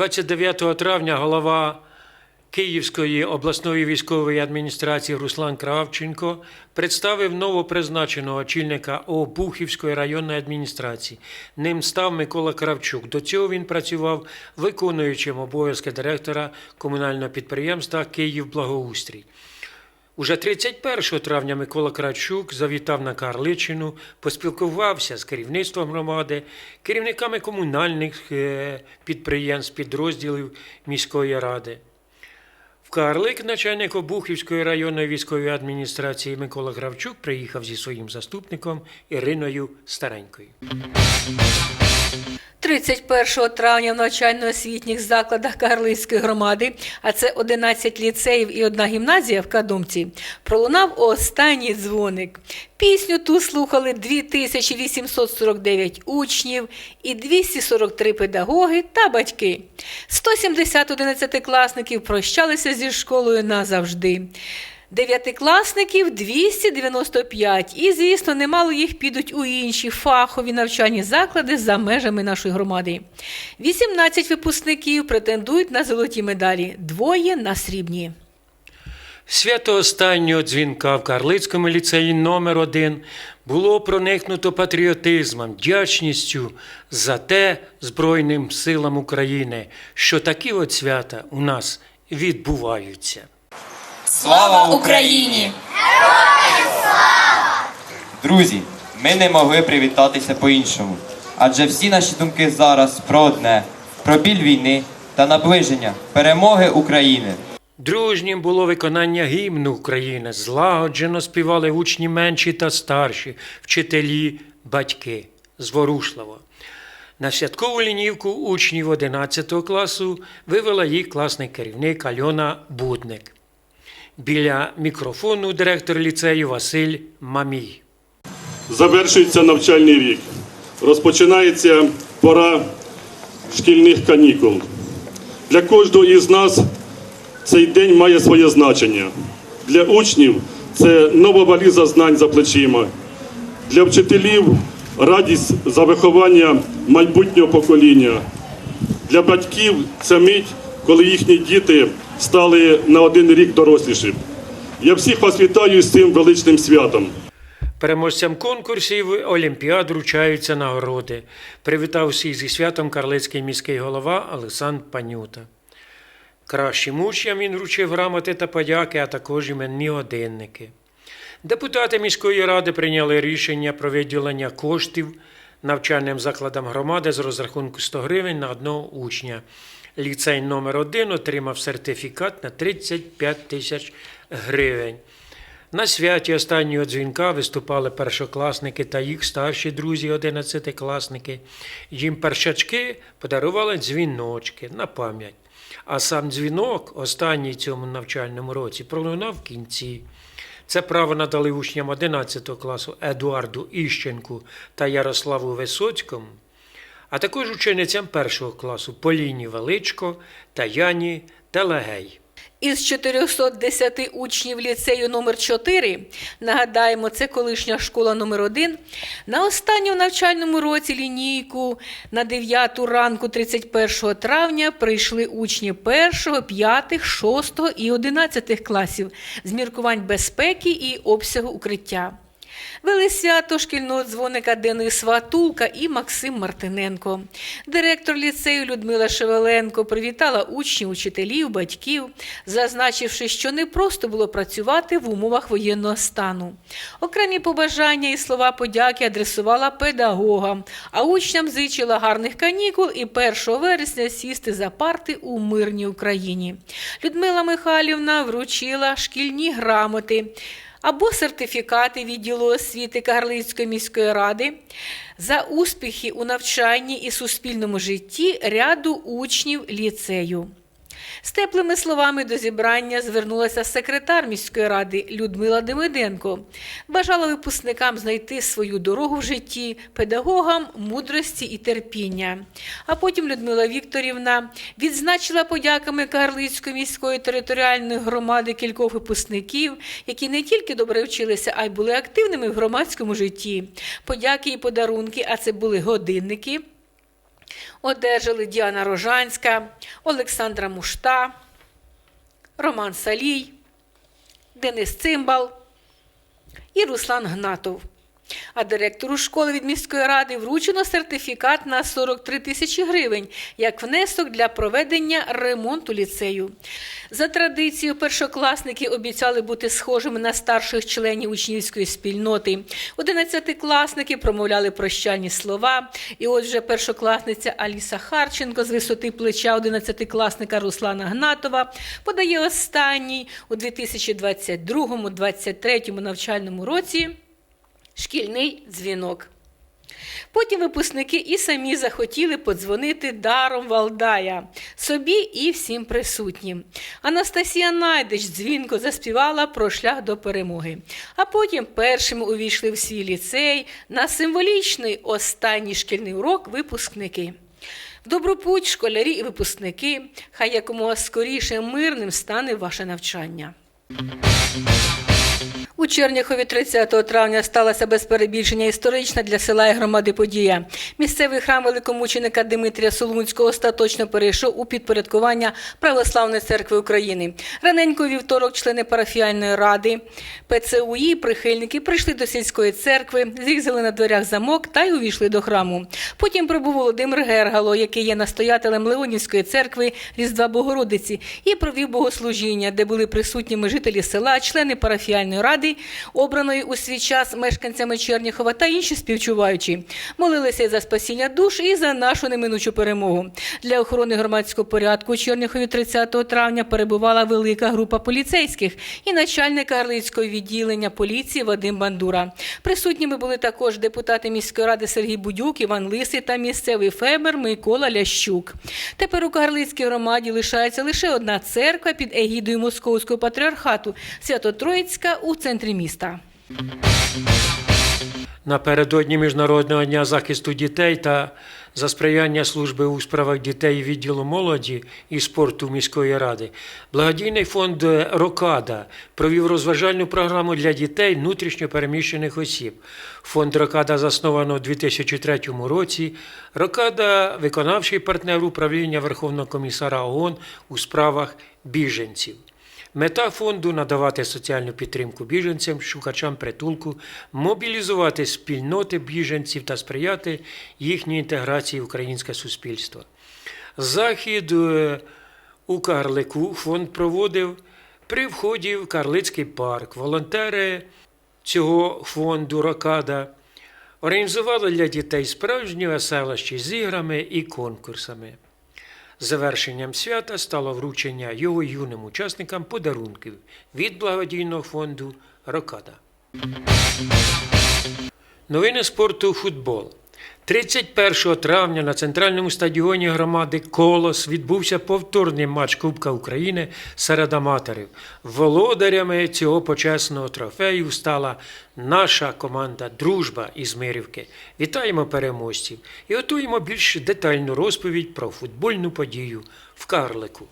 29 травня голова Київської обласної військової адміністрації Руслан Кравченко представив новопризначеного очільника Обухівської районної адміністрації. Ним став Микола Кравчук. До цього він працював виконуючим обов'язки директора комунального підприємства Київ Благоустрій. Уже 31 травня Микола Кравчук завітав на Карличину, поспілкувався з керівництвом громади, керівниками комунальних е, підприємств, підрозділів міської ради. В Карлик начальник Обухівської районної військової адміністрації Микола Кравчук приїхав зі своїм заступником Іриною Старенькою. 31 травня в навчально-освітніх закладах Карлицької громади, а це 11 ліцеїв і одна гімназія в Кадумці, пролунав останній дзвоник. Пісню ту слухали 2849 учнів і 243 педагоги та батьки. 170 одинадцятикласників прощалися зі школою назавжди. Дев'ятикласників 295. І, звісно, немало їх підуть у інші фахові навчальні заклади за межами нашої громади. 18 випускників претендують на золоті медалі, двоє на срібні. Свято останнього дзвінка в Карлицькому ліцеї номер 1 було проникнуто патріотизмом, вдячністю за те Збройним силам України, що такі от свята у нас відбуваються. Слава Україні! Друзі, ми не могли привітатися по-іншому. Адже всі наші думки зараз про одне, про біль війни та наближення перемоги України. Дружнім було виконання гімну України. Злагоджено співали учні менші та старші, вчителі, батьки. Зворушливо. На святкову лінівку учнів 11 класу вивела їх класний керівник Альона Будник. Біля мікрофону директор ліцею Василь Мамій. Завершується навчальний рік. Розпочинається пора шкільних канікул. Для кожного із нас цей день має своє значення. Для учнів це нова валіза знань за плечима. Для вчителів радість за виховання майбутнього покоління. Для батьків це мить, коли їхні діти стали на один рік доросліші. Я всіх вас вітаю з цим величним святом. Переможцям конкурсів Олімпіад вручаються нагороди. Привітав всіх зі святом Карлицький міський голова Олександр Панюта. Кращим учням він вручив грамоти та подяки, а також іменні годинники. Депутати міської ради прийняли рішення про виділення коштів навчальним закладам громади з розрахунку 100 гривень на одного учня. Ліцей номер 1 отримав сертифікат на 35 тисяч гривень. На святі останнього дзвінка виступали першокласники та їх старші друзі, одинадцятикласники. Їм першачки подарували дзвіночки на пам'ять. А сам дзвінок, останній цьому навчальному році, пролунав в кінці. Це право надали учням 11 класу Едуарду Іщенку та Ярославу Висоцькому, а також ученицям першого класу Поліні Величко та Яні Телегей. Із 410 учнів ліцею номер 4 нагадаємо, це колишня школа номер 1 на останньому навчальному році лінійку на 9 ранку 31 травня прийшли учні 1, 5, 6 і 11 класів з міркувань безпеки і обсягу укриття. Вели свято шкільного дзвоника Денис Ватулка і Максим Мартиненко. Директор ліцею Людмила Шевеленко привітала учнів, учителів, батьків, зазначивши, що не просто було працювати в умовах воєнного стану. Окремі побажання і слова подяки адресувала педагогам, а учням зичила гарних канікул і 1 вересня сісти за парти у мирній Україні. Людмила Михайлівна вручила шкільні грамоти або сертифікати відділу освіти Кагарлицької міської ради за успіхи у навчанні і суспільному житті ряду учнів ліцею. З теплими словами до зібрання звернулася секретар міської ради Людмила Демиденко. Бажала випускникам знайти свою дорогу в житті, педагогам мудрості і терпіння. А потім Людмила Вікторівна відзначила подяками Карлицької міської територіальної громади кількох випускників, які не тільки добре вчилися, а й були активними в громадському житті. Подяки і подарунки, а це були годинники Одержали Діана Рожанська, Олександра Мушта, Роман Салій, Денис Цимбал і Руслан Гнатов. А директору школи від міської ради вручено сертифікат на 43 тисячі гривень як внесок для проведення ремонту ліцею. За традицією, першокласники обіцяли бути схожими на старших членів учнівської спільноти. Одинадцятикласники промовляли прощальні слова. І от вже першокласниця Аліса Харченко з висоти плеча одинадцятикласника Руслана Гнатова подає останній у 2022-2023 навчальному році шкільний дзвінок. Потім випускники і самі захотіли подзвонити даром Валдая собі і всім присутнім. Анастасія Найдич дзвінко заспівала про шлях до перемоги. А потім першими увійшли в свій ліцей на символічний останній шкільний урок випускники. В добру путь школярі і випускники, хай якомога скоріше мирним стане ваше навчання. У Черняхові 30 травня сталася без перебільшення історична для села і громади подія. Місцевий храм великомученика Димитрія Солунського остаточно перейшов у підпорядкування Православної церкви України. Раненько вівторок члени парафіальної ради ПЦУІ, прихильники прийшли до сільської церкви, зрізали на дверях замок та й увійшли до храму. Потім прибув Володимир Гергало, який є настоятелем Леонівської церкви Різдва Богородиці, і провів богослужіння, де були присутніми жителі села, члени парафіальної ради, обраної у свій час мешканцями Черніхова та інші співчуваючі. Молилися за спасіння душ і за нашу неминучу перемогу. Для охорони громадського порядку у Черніхові 30 травня перебувала велика група поліцейських і начальник Карлицького відділення поліції Вадим Бандура. Присутніми були також депутати міської ради Сергій Будюк, Іван Лисий та місцевий фермер Микола Лящук. Тепер у Карлицькій громаді лишається лише одна церква під егідою Московського патріархату Свято-Троїцька у центрі міста. Напередодні Міжнародного дня захисту дітей та за сприяння служби у справах дітей відділу молоді і спорту міської ради, благодійний фонд Рокада провів розважальну програму для дітей внутрішньо переміщених осіб. Фонд Рокада засновано у 2003 році. Рокада виконавчий партнер управління Верховного комісара ООН у справах біженців. Мета фонду надавати соціальну підтримку біженцям, шукачам притулку, мобілізувати спільноти біженців та сприяти їхній інтеграції в українське суспільство. Захід е, у Карлику фонд проводив при вході в Карлицький парк. Волонтери цього фонду Рокада організували для дітей справжні веселощі з іграми і конкурсами. Завершенням свята стало вручення його юним учасникам подарунків від благодійного фонду Рокада. Новини спорту футбол. 31 травня на центральному стадіоні громади Колос відбувся повторний матч Кубка України серед аматорів. Володарями цього почесного трофею стала наша команда Дружба із Мирівки. Вітаємо переможців і готуємо більш детальну розповідь про футбольну подію в Карлику.